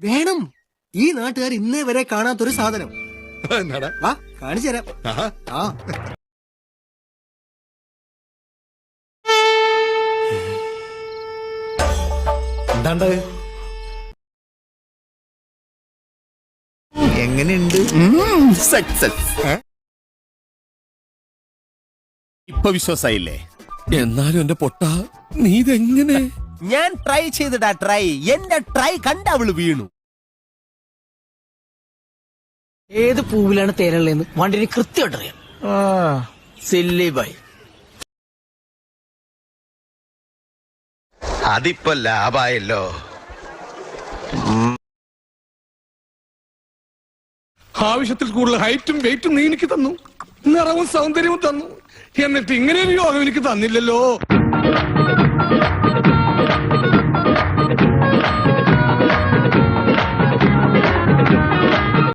വേണം. ഈ നാട്ടുകാർ ഇന്നേ വരെ കാണാത്തൊരു സാധനം. വാ കാണിച്ചു തരാം. ആ. എന്താണ്ട്? എങ്ങനെയുണ്ട്? സക്സസ് ഇപ്പൊ വിശ്വാസായില്ലേ? എന്നാലും എന്റെ പൊട്ട നീ ഇതെങ്ങനെ? ഞാൻ ട്രൈ ചെയ്തിടാ ട്രൈ എന്റെ ട്രൈ കണ്ട അവൾ വീണു. ഏത് പൂവിലാണ് തേനുള്ളതെന്ന് വണ്ടിന് കൃത്യമായിട്ട് അറിയാം. Silly bye. അതിപ്പോ ലാഭായല്ലോ. ആവശ്യത്തിൽ കൂടുതൽ ഹൈറ്റും വെയിറ്റും നീ എനിക്ക് തന്നു. നിറവും സൗന്ദര്യവും തന്നു. എന്നിട്ട് ഇങ്ങനെ ഒരു യോഗം എനിക്ക് തന്നില്ലല്ലോ.